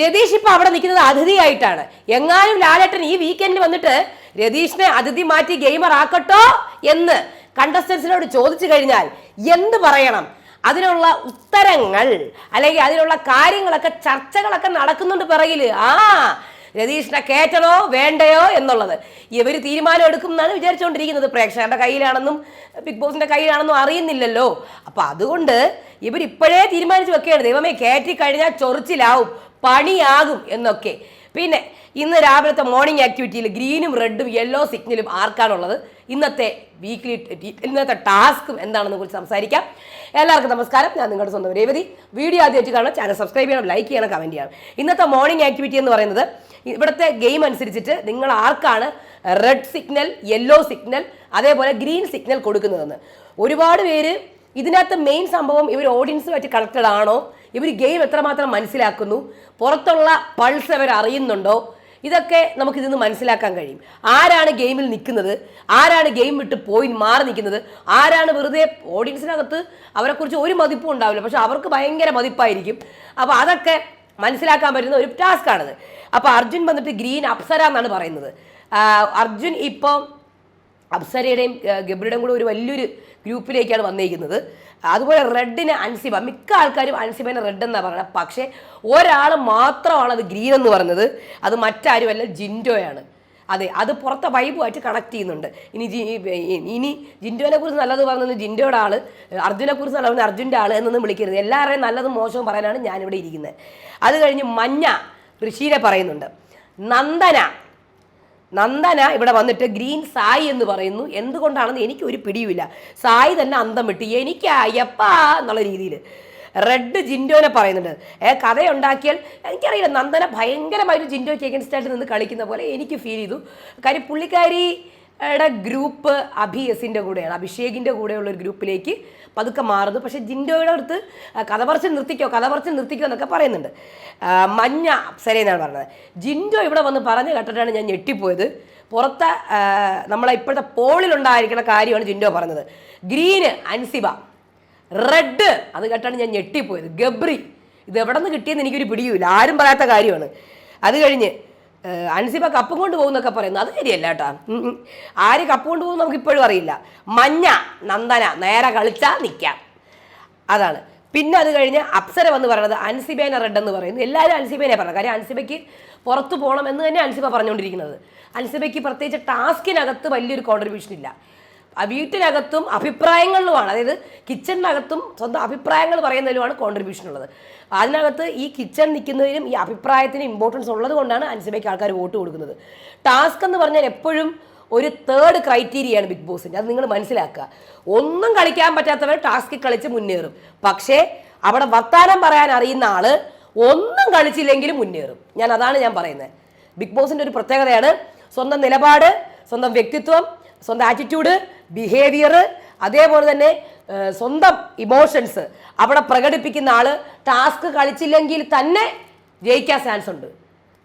രതീഷ് ഇപ്പൊ അവിടെ നിൽക്കുന്നത് അതിഥിയായിട്ടാണ്. എങ്ങാനും ലാലേട്ടൻ ഈ വീക്കെൻഡിൽ വന്നിട്ട് രതീഷിനെ അതിഥി മാറ്റി ഗെയിമർ ആക്കട്ടോ എന്ന് കണ്ടസ്റ്റൻസിനോട് ചോദിച്ചു കഴിഞ്ഞാൽ എന്ത് പറയണം? അതിനുള്ള ഉത്തരങ്ങൾ അല്ലെങ്കിൽ അതിനുള്ള കാര്യങ്ങളൊക്കെ ചർച്ചകളൊക്കെ നടക്കുന്നുണ്ട് പിറകിൽ. ആ രതീഷിനെ കയറ്റണോ വേണ്ടയോ എന്നുള്ളത്. ഇവർ തീരുമാനം എടുക്കും എന്നാണ് വിചാരിച്ചുകൊണ്ടിരിക്കുന്നത് പ്രേക്ഷകരുടെ കയ്യിലാണെന്നും ബിഗ് ബോസിന്റെ കയ്യിലാണെന്നും അറിയുന്നില്ലല്ലോ. അപ്പൊ അതുകൊണ്ട് ഇവർ ഇപ്പോഴേ തീരുമാനിച്ച് വെക്കുകയാണ്. ദൈവമേ കയറ്റി കഴിഞ്ഞാൽ ചൊറിച്ചിലാവും പണിയാകും എന്നൊക്കെ. പിന്നെ ഇന്ന് രാവിലത്തെ മോർണിംഗ് ആക്ടിവിറ്റിയിൽ ഗ്രീനും റെഡും യെല്ലോ സിഗ്നലും ആർക്കാണുള്ളത്? ഇന്നത്തെ വീക്ക്ലി ഇന്നത്തെ ടാസ്കും എന്താണെന്ന് കുറിച്ച് സംസാരിക്കാം. എല്ലാവർക്കും നമസ്കാരം. ഞാൻ നിങ്ങളുടെ സ്വന്തം രേവതി. വീഡിയോ ആദ്യമായിട്ട് കാണാം ചാനൽ സബ്സ്ക്രൈബ് ചെയ്യണം ലൈക്ക് ചെയ്യണം കമന്റ് ചെയ്യണം. ഇന്നത്തെ മോർണിംഗ് ആക്ടിവിറ്റി എന്ന് പറയുന്നത് ഇവിടുത്തെ ഗെയിം അനുസരിച്ചിട്ട് നിങ്ങൾ ആർക്കാണ് റെഡ് സിഗ്നൽ യെല്ലോ സിഗ്നൽ അതേപോലെ ഗ്രീൻ സിഗ്നൽ കൊടുക്കുന്നതെന്ന്. ഒരുപാട് പേര് ഇതിനകത്ത് മെയിൻ സംഭവം ഇവർ ഓഡിയൻസുമായിട്ട് കണക്റ്റഡ് ആണോ? ഇവർ ഗെയിം എത്രമാത്രം മനസ്സിലാക്കുന്നു? പുറത്തുള്ള പൾസ് അവർ അറിയുന്നുണ്ടോ? ഇതൊക്കെ നമുക്ക് ഇതിന്ന് മനസ്സിലാക്കാൻ കഴിയും. ആരാണ് ഗെയിമിൽ നിൽക്കുന്നത്? ആരാണ് ഗെയിം വിട്ട് പോയി മാറി നിൽക്കുന്നത്? ആരാണ് വെറുതെ ഓഡിയൻസിനകത്ത് അവരെക്കുറിച്ച് ഒരു മതിപ്പും ഉണ്ടാവില്ല. പക്ഷെ അവർക്ക് ഭയങ്കര മതിപ്പായിരിക്കും. അപ്പോൾ അതൊക്കെ മനസ്സിലാക്കാൻ പറ്റുന്ന ഒരു ടാസ്ക്കാണിത് അപ്പോൾ അർജുൻ വന്നിട്ട് ഗ്രീൻ അപ്സര എന്നാണ് പറയുന്നത്. അർജുൻ ഇപ്പോൾ അപ്സരയുടെയും ഗബ്രിയുടെയും കൂടെ ഒരു വലിയൊരു ഗ്രൂപ്പിലേക്കാണ് വന്നിരിക്കുന്നത് അതുപോലെ റെഡിന് അൻസിബ മിക്ക ആൾക്കാരും അൻസിബനെ റെഡ് എന്നാണ് പറയുന്നത്. പക്ഷേ ഒരാൾ മാത്രമാണ് അത് ഗ്രീൻ എന്ന് പറഞ്ഞത് അത് മറ്റാരുമല്ല ജിൻഡോയാണ്. അതെ അത് പുറത്തെ വൈബുമായിട്ട് കണക്ട് ചെയ്യുന്നുണ്ട്. ഇനി ജി ഇനി ജിൻഡോനെ കുറിച്ച് നല്ലത് പറഞ്ഞത് ജിൻഡോയുടെ ആൾ അർജുനെ കുറിച്ച് നല്ലത് അർജുന്റെ ആൾ എന്നൊന്നും വിളിക്കരുത്. എല്ലാവരെയും നല്ലതും മോശവും പറയാനാണ് ഞാനിവിടെ ഇരിക്കുന്നത്. അത് കഴിഞ്ഞ് മഞ്ഞ ഋഷീനെ പറയുന്നുണ്ട്. നന്ദന നന്ദന ഇവിടെ വന്നിട്ട് ഗ്രീൻ സായി എന്ന് പറയുന്നു. എന്തുകൊണ്ടാണെന്ന് എനിക്ക് ഒരു പിടിയുമില്ല. സായി തന്നെ അന്തം വിട്ടു എനിക്ക് അയ്യപ്പാ എന്നുള്ള രീതിയിൽ റെഡ് ജിൻഡോനെ പറയുന്നുണ്ട്. ഏ കഥയുണ്ടാക്കിയാൽ എനിക്കറിയില്ല നന്ദന ഭയങ്കരമായിട്ട് ജിൻഡോയ്ക്ക് എഗൻസ്റ്റ് ആയിട്ട് നിന്ന് കളിക്കുന്ന പോലെ എനിക്ക് ഫീൽ ചെയ്തു. കാര്യം പുള്ളിക്കാരിയുടെ ഗ്രൂപ്പ് അഭി എസിന്റെ കൂടെയാണ്. അഭിഷേകിന്റെ കൂടെയുള്ള ഒരു ഗ്രൂപ്പിലേക്ക് പതുക്കെ മാറുന്നു. പക്ഷേ ജിൻഡോയുടെ അടുത്ത് കഥ പറച്ച് നിർത്തിക്കോ കഥ പറച്ച് നിർത്തിക്കോ എന്നൊക്കെ പറയുന്നുണ്ട്. മഞ്ഞ അപ്സര എന്നാണ് പറഞ്ഞത്. ജിൻഡോ ഇവിടെ വന്ന് പറഞ്ഞു കേട്ടിട്ടാണ് ഞാൻ ഞെട്ടിപ്പോയത്. പുറത്തെ നമ്മളെ ഇപ്പോഴത്തെ പോളിലുണ്ടായിരിക്കുന്ന കാര്യമാണ് ജിൻഡോ പറഞ്ഞത്. ഗ്രീന് അൻസിബ. റെഡ് അത് കേട്ടാണ് ഞാൻ ഞെട്ടിപ്പോയത്. ഗബ്രി. ഇത് എവിടെ നിന്ന് കിട്ടിയെന്ന് എനിക്കൊരു പിടിയുമില്ല. ആരും പറയാത്ത കാര്യമാണ്. അത് കഴിഞ്ഞ് അൻസിബ കപ്പും കൊണ്ട് പോകുന്നൊക്കെ പറയുന്നു. അത് ശരിയല്ല കേട്ടാ. ആര് കപ്പ് കൊണ്ട് പോകും നമുക്ക് ഇപ്പോഴും അറിയില്ല. മഞ്ഞ നന്ദന നേരെ കളിച്ചാൽ നിൽക്കാം അതാണ്. പിന്നെ അത് കഴിഞ്ഞ് അപ്സര വന്ന് പറയുന്നത് അൻസിബേന റെഡ് എന്ന് പറയുന്നു. എല്ലാവരും അൻസിബേനെ പറഞ്ഞു കാര്യം അൻസിബയ്ക്ക് പുറത്തു പോകണം എന്ന് തന്നെ അൻസിബ പറഞ്ഞുകൊണ്ടിരിക്കുന്നത്. അൻസിബയ്ക്ക് പ്രത്യേകിച്ച് ടാസ്കിനകത്ത് വലിയൊരു കോൺട്രിബ്യൂഷൻ ഇല്ല. വീട്ടിനകത്തും അഭിപ്രായങ്ങളിലുമാണ്. അതായത് കിച്ചണിനകത്തും സ്വന്തം അഭിപ്രായങ്ങൾ പറയുന്നതിലുമാണ് കോൺട്രിബ്യൂഷൻ ഉള്ളത്. അതിനകത്ത് ഈ കിച്ചൺ നിൽക്കുന്നതിനും ഈ അഭിപ്രായത്തിന് ഇമ്പോർട്ടൻസ് ഉള്ളത് കൊണ്ടാണ് അനുസരിച്ച് ആൾക്കാർ വോട്ട് കൊടുക്കുന്നത്. ടാസ്ക് എന്ന് പറഞ്ഞാൽ എപ്പോഴും ഒരു തേർഡ് ക്രൈറ്റീരിയയാണ് ബിഗ് ബോസിന്റെ അത് നിങ്ങൾ മനസ്സിലാക്കുക. ഒന്നും കളിക്കാൻ പറ്റാത്തവർ ടാസ്കിൽ കളിച്ച് മുന്നേറും. പക്ഷേ അവിടെ വർത്താനം പറയാൻ അറിയുന്ന ആൾ ഒന്നും കളിച്ചില്ലെങ്കിലും മുന്നേറും. ഞാൻ അതാണ് ഞാൻ പറയുന്നത്. ബിഗ് ബോസിന്റെ ഒരു പ്രത്യേകതയാണ് സ്വന്തം നിലപാട് സ്വന്തം വ്യക്തിത്വം സ്വന്തം ആറ്റിറ്റ്യൂഡ് ബിഹേവിയർ അതേപോലെ തന്നെ സ്വന്തം ഇമോഷൻസ് അവിടെ പ്രകടിപ്പിക്കുന്ന ആൾ ടാസ്ക് കളിച്ചില്ലെങ്കിൽ തന്നെ ജയിക്കാൻ ചാൻസ് ഉണ്ട്.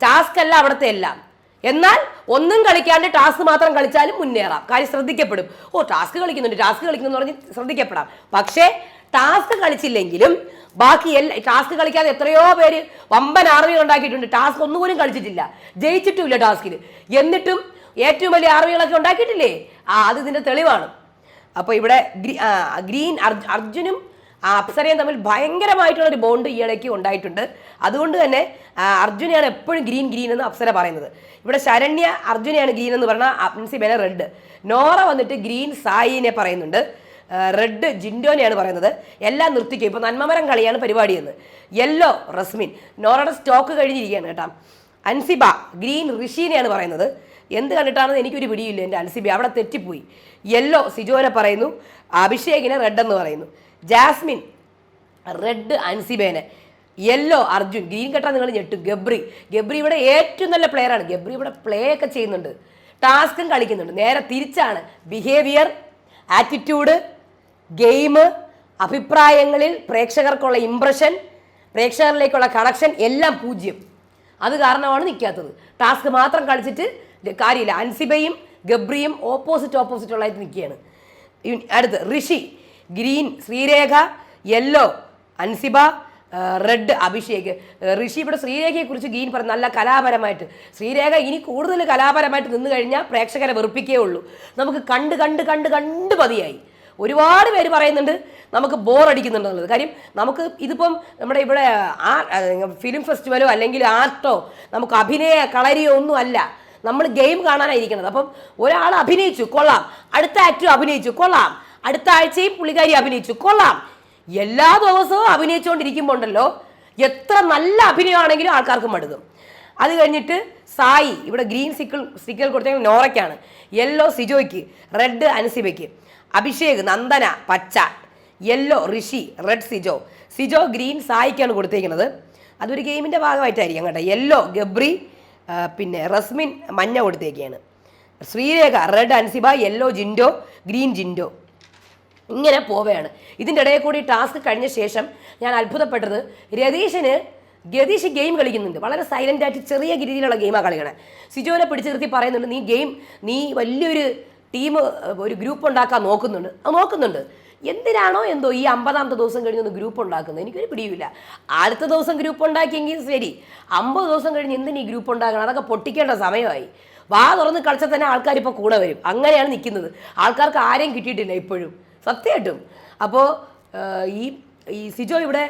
ടാസ്ക് അല്ല അവിടുത്തെ എല്ലാം. എന്നാൽ ഒന്നും കളിക്കാണ്ട് ടാസ്ക് മാത്രം കളിച്ചാലും മുന്നേറാം. കാര്യം ശ്രദ്ധിക്കപ്പെടും. ഓ ടാസ്ക് കളിക്കുന്നുണ്ട് ടാസ്ക് കളിക്കുന്നു പറഞ്ഞ് ശ്രദ്ധിക്കപ്പെടാം. പക്ഷേ ടാസ്ക് കളിച്ചില്ലെങ്കിലും ബാക്കി എല്ലാ ടാസ്ക് കളിക്കാതെ എത്രയോ പേര് വമ്പൻ ആർമികൾ ഉണ്ടാക്കിയിട്ടുണ്ട്. ടാസ്ക് ഒന്നുപോലും കളിച്ചിട്ടില്ല. ജയിച്ചിട്ടുമില്ല ടാസ്കിൽ എന്നിട്ടും ഏറ്റവും വലിയ ആർമികളൊക്കെ ഉണ്ടാക്കിയിട്ടില്ലേ? ആ അത് ഇതിന്റെ തെളിവാണ്. അപ്പോൾ ഇവിടെ ഗ്രീൻ അർജ് അർജുനും അപ്സരയും തമ്മിൽ ഭയങ്കരമായിട്ടുള്ള ഒരു ബോണ്ട് ഈയിടയ്ക്ക് ഉണ്ടായിട്ടുണ്ട്. അതുകൊണ്ട് തന്നെ അർജുനെയാണ് എപ്പോഴും ഗ്രീൻ ഗ്രീൻ എന്ന് അപ്സര പറയുന്നത്. ഇവിടെ ശരണ്യ അർജുനെയാണ് ഗ്രീൻ എന്ന് പറഞ്ഞാൽ അൻസിബേനെ റെഡ്. നോറ വന്നിട്ട് ഗ്രീൻ സായിനെ പറയുന്നുണ്ട്. റെഡ് ജിൻഡോനെയാണ് പറയുന്നത്. എല്ലാം നിർത്തിക്കും. ഇപ്പോൾ നന്മമരം കളിയാണ് പരിപാടി എന്ന് യെല്ലോ റസ്മിൻ നോറയുടെ സ്റ്റോക്ക് കഴിഞ്ഞിരിക്കുകയാണ് കേട്ടോ. അൻസിബ ഗ്രീൻ ഋഷീനെയാണ് പറയുന്നത്. എന്ത് കണ്ടിട്ടാണെന്ന് എനിക്കൊരു പിടിയില്ല എന്റെ അൽസിബി. അവിടെ തെറ്റിപ്പോയി. യെല്ലോ സിജോനെ പറയുന്നു. അഭിഷേകിനെ റെഡ് എന്ന് പറയുന്നു. ജാസ്മിൻ റെഡ് അൻസിബേനെ. യെല്ലോ അർജുൻ. ഗ്രീൻ കട്ടാ നിങ്ങൾ ഞെട്ടും. ഗബ്രി. ഗബ്രി ഇവിടെ ഏറ്റവും നല്ല പ്ലെയറാണ് ഗബ്രി ഇവിടെ പ്ലേ ഒക്കെ ചെയ്യുന്നുണ്ട്. ടാസ്കും കളിക്കുന്നുണ്ട്. നേരെ തിരിച്ചാണ്. ബിഹേവിയർ ആറ്റിറ്റ്യൂഡ് ഗെയിം അഭിപ്രായങ്ങളിൽ പ്രേക്ഷകർക്കുള്ള ഇംപ്രഷൻ പ്രേക്ഷകരിലേക്കുള്ള കണക്ഷൻ എല്ലാം പൂജ്യം. അത് കാരണമാണ് നിൽക്കാത്തത്. ടാസ്ക് മാത്രം കളിച്ചിട്ട് കാര്യമില്ല. അൻസിബയും ഗബ്രിയും ഓപ്പോസിറ്റ് ഓപ്പോസിറ്റ് ഉള്ളതായിട്ട് നിൽക്കുകയാണ്. അടുത്ത് Rishi green Sreerekha yellow Ansiba red Abhishek. Rishi ഇവിടെ ശ്രീരേഖയെ കുറിച്ച് ഗീൻ പറഞ്ഞു. നല്ല കലാപരമായിട്ട്. ശ്രീരേഖ ഇനി കൂടുതൽ കലാപരമായിട്ട് നിന്ന് കഴിഞ്ഞാൽ പ്രേക്ഷകരെ വെറുപ്പിക്കേ ഉള്ളൂ. നമുക്ക് കണ്ട് കണ്ട് കണ്ട് കണ്ട് മതിയായി ഒരുപാട് പേര് പറയുന്നുണ്ട് നമുക്ക് ബോർ അടിക്കുന്നുണ്ടെന്നുള്ളത് കാര്യം നമുക്ക് ഇതിപ്പം നമ്മുടെ ഇവിടെ ആ ഫിലിം ഫെസ്റ്റിവലോ അല്ലെങ്കിൽ ആർട്ടോ നമുക്ക് അഭിനയ കളരിയോ ഒന്നും അല്ല. നമ്മൾ ഗെയിം കാണാനായിരിക്കണത്. അപ്പം ഒരാൾ അഭിനയിച്ചു കൊള്ളാം. അടുത്ത ആക്ടർ അഭിനയിച്ചു കൊള്ളാം. അടുത്ത ആഴ്ചയും പുള്ളിക്കാരി അഭിനയിച്ചു കൊള്ളാം. എല്ലാ ദിവസവും അഭിനയിച്ചുകൊണ്ടിരിക്കുമ്പോൾ ഉണ്ടല്ലോ എത്ര നല്ല അഭിനയമാണെങ്കിലും ആൾക്കാർക്ക് മടുക്കും. അത് കഴിഞ്ഞിട്ട് സായി ഇവിടെ ഗ്രീൻ സിക്കിൾ സിക്കിൾ കൊടുത്തെങ്കിൽ നോറയ്ക്കാണ്. യെല്ലോ സിജോയ്ക്ക് റെഡ് അൻസിബയ്ക്ക് അഭിഷേക് നന്ദന പച്ച. Yellow Rishi red Sijo. Sijo green സായിക്കാണ് കൊടുത്തേക്കുന്നത്. അതൊരു ഗെയിമിന്റെ ഭാഗമായിട്ടായിരിക്കും കേട്ടോ. യെല്ലോ ഗബ്രി പിന്നെ റസ്മിൻ മഞ്ഞ കൊടുത്തേക്കാണ്. Sreerekha red Ansiba yellow Jinto green Jinto. ഇങ്ങനെ പോവുകയാണ്. ഇതിന്റെ ഇടയിൽ കൂടി ടാസ്ക് കഴിഞ്ഞ ശേഷം ഞാൻ അത്ഭുതപ്പെട്ടത് രതീഷിന് ഗതീഷ് ഗെയിം കളിക്കുന്നുണ്ട്. വളരെ സൈലന്റ് ആയിട്ട് ചെറിയ രീതിയിലുള്ള ഗെയിമാണ് കളിക്കണേ. സിജോനെ പിടിച്ചു നിർത്തി പറയുന്നുണ്ട് നീ ഗെയിം നീ വലിയൊരു ടീം ഒരു ഗ്രൂപ്പ് ഉണ്ടാക്കാൻ നോക്കുന്നുണ്ട്. അത് നോക്കുന്നുണ്ട്. എന്തിനാണോ എന്തോ ഈ അമ്പതാമത്തെ ദിവസം കഴിഞ്ഞ് ഒന്ന് ഗ്രൂപ്പ് ഉണ്ടാക്കുന്നത്? എനിക്കൊരു പിടിയില്ല അടുത്ത ദിവസം ഗ്രൂപ്പ് ഉണ്ടാക്കിയെങ്കിൽ ശരി. അമ്പത് ദിവസം കഴിഞ്ഞ് എന്തിന് ഗ്രൂപ്പ് ഉണ്ടാക്കണം അതൊക്കെ പൊട്ടിക്കേണ്ട സമയമായി. വാ തുറന്ന് കളിച്ചാൽ തന്നെ ആൾക്കാർ ഇപ്പോൾ കൂടെ വരും. അങ്ങനെയാണ് നിൽക്കുന്നത്. ആൾക്കാർക്ക് ആരെയും കിട്ടിയിട്ടില്ല ഇപ്പോഴും. സത്യമായിട്ടും. അപ്പോൾ ഈ ഈ സിജോ ഇവിടെ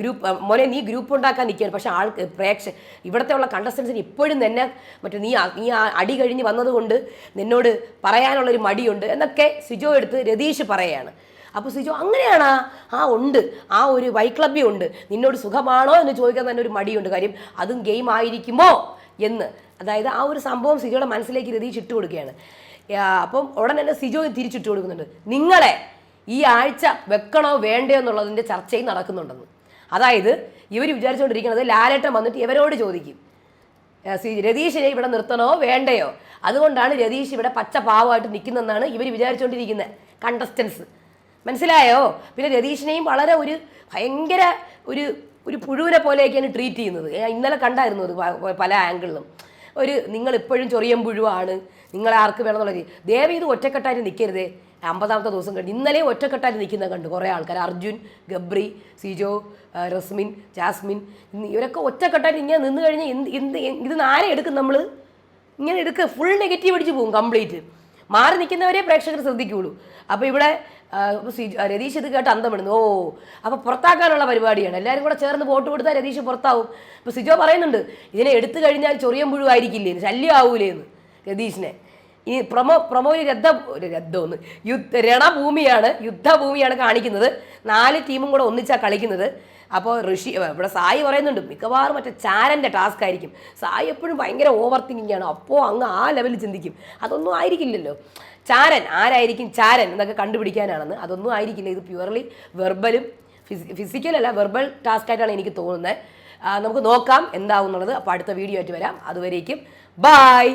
ഗ്രൂപ്പ് മോനെ നീ ഗ്രൂപ്പ് ഉണ്ടാക്കാൻ നിൽക്കുകയാണ്. പക്ഷേ ആൾക്ക് പ്രേക്ഷ ഇവിടുത്തെ ഉള്ള കണ്ടസ്റ്റൻസിന് ഇപ്പോഴും തന്നെ മറ്റേ നീ നീ അടി കഴിഞ്ഞ് വന്നതുകൊണ്ട് നിന്നോട് പറയാനുള്ളൊരു മടിയുണ്ട് എന്നൊക്കെ സിജോ എടുത്ത് രതീഷ് പറയുകയാണ്. അപ്പോൾ സിജോ അങ്ങനെയാണാ? ആ ഉണ്ട്. ആ ഒരു വൈക്ലബ്യം ഉണ്ട്. നിന്നോട് സുഖമാണോ എന്ന് ചോദിക്കാൻ തന്നെ ഒരു മടിയുണ്ട്. കാര്യം അതും ഗെയിം ആയിരിക്കുമോ എന്ന്. അതായത് ആ ഒരു സംഭവം സിജോയുടെ മനസ്സിലേക്ക് രതീഷ് ഇട്ട് കൊടുക്കുകയാണ് അപ്പം ഉടൻ തന്നെ സിജോ തിരിച്ചിട്ട് കൊടുക്കുന്നുണ്ട് നിങ്ങളെ ഈ ആഴ്ച വെക്കണോ വേണ്ടയോ എന്നുള്ളതിന്റെ ചർച്ചയും നടക്കുന്നുണ്ടെന്ന്. അതായത് ഇവർ വിചാരിച്ചുകൊണ്ടിരിക്കുന്നത് ലാലേട്ടൻ വന്നിട്ട് ഇവരോട് ചോദിക്കും. രതീഷിനെ ഇവിടെ നിർത്തണോ വേണ്ടയോ? അതുകൊണ്ടാണ് രതീഷ് ഇവിടെ പച്ച പാവമായിട്ട് നിൽക്കുന്നതെന്നാണ് ഇവർ വിചാരിച്ചുകൊണ്ടിരിക്കുന്നത് കണ്ടസ്റ്റൻസ്. മനസ്സിലായോ? പിന്നെ രതീഷിനെയും വളരെ ഒരു ഭയങ്കര ഒരു ഒരു പുഴുവിനെ പോലെയൊക്കെയാണ് ട്രീറ്റ് ചെയ്യുന്നത്. ഇന്നലെ കണ്ടായിരുന്നു അത് പല ആംഗിളിലും. ഒരു നിങ്ങൾ ഇപ്പോഴും ചൊറിയം പുഴുവാണ്. നിങ്ങളെ ആർക്ക് വേണമെന്നുള്ള ദേവി ഇത് ഒറ്റക്കെട്ടായിട്ട് നിൽക്കരുതേ അമ്പതാമത്തെ ദിവസം കണ്ട്. ഇന്നലെ ഒറ്റക്കെട്ടായിട്ട് നിൽക്കുന്നത് കണ്ടു കുറേ ആൾക്കാർ. അർജുൻ ഗബ്രി സിജോ റസ്മിൻ ജാസ്മിൻ ഇവരൊക്കെ ഒറ്റക്കെട്ടായിട്ട് ഇങ്ങനെ നിന്ന് കഴിഞ്ഞാൽ ഇത് ആരെ എടുക്കും നമ്മൾ ഇങ്ങനെ എടുക്കുക. ഫുൾ നെഗറ്റീവ് അടിച്ച് പോകും കംപ്ലീറ്റ്. മാറി നിൽക്കുന്നവരെ പ്രേക്ഷകർ ശ്രദ്ധിക്കുകയുള്ളൂ അപ്പോൾ ഇവിടെ രതീഷ് ഇത് കേട്ട് അന്തം വിടുന്നു ഓ അപ്പോൾ പുറത്താക്കാനുള്ള പരിപാടിയാണ്. എല്ലാവരും കൂടെ ചേർന്ന് വോട്ട് കൊടുത്താൽ രതീഷ് പുറത്താവും. ഇപ്പോൾ സിജോ പറയുന്നുണ്ട് ഇതിനെ എടുത്തു കഴിഞ്ഞാൽ ചൊറിയം പുഴുവായിരിക്കില്ലേ ശല്യം ആവൂലേന്ന് രതീഷിനെ. ഈ പ്രമോ പ്രൊമോയിൽ രദ്ധ രദ്ധമൊന്ന് യുദ്ധ രണഭൂമിയാണ് യുദ്ധഭൂമിയാണ് കാണിക്കുന്നത്. നാല് ടീമും കൂടെ ഒന്നിച്ചാണ് കളിക്കുന്നത്. അപ്പോൾ ഋഷി ഇവിടെ സായി പറയുന്നുണ്ട് മിക്കവാറും മറ്റേ ചാരന്റെ ടാസ്ക് ആയിരിക്കും. സായി എപ്പോഴും ഭയങ്കര ഓവർ തിങ്കിങ് ആണ്. അപ്പോൾ അങ്ങ് ആ ലെവലിൽ ചിന്തിക്കും. അതൊന്നും ആയിരിക്കില്ലല്ലോ. ചാരൻ ആരായിരിക്കും ചാരൻ എന്നൊക്കെ കണ്ടുപിടിക്കാനാണെന്ന് അതൊന്നും ആയിരിക്കില്ല. ഇത് പ്യുവർലി വെർബലും ഫിസിക്കൽ അല്ല വെർബൽ ടാസ്ക് ആയിട്ടാണ് എനിക്ക് തോന്നുന്നത്. നമുക്ക് നോക്കാം എന്താവും എന്നുള്ളത് അപ്പോൾ അടുത്ത വീഡിയോ ആയിട്ട് വരാം. അതുവരേക്കും ബായ്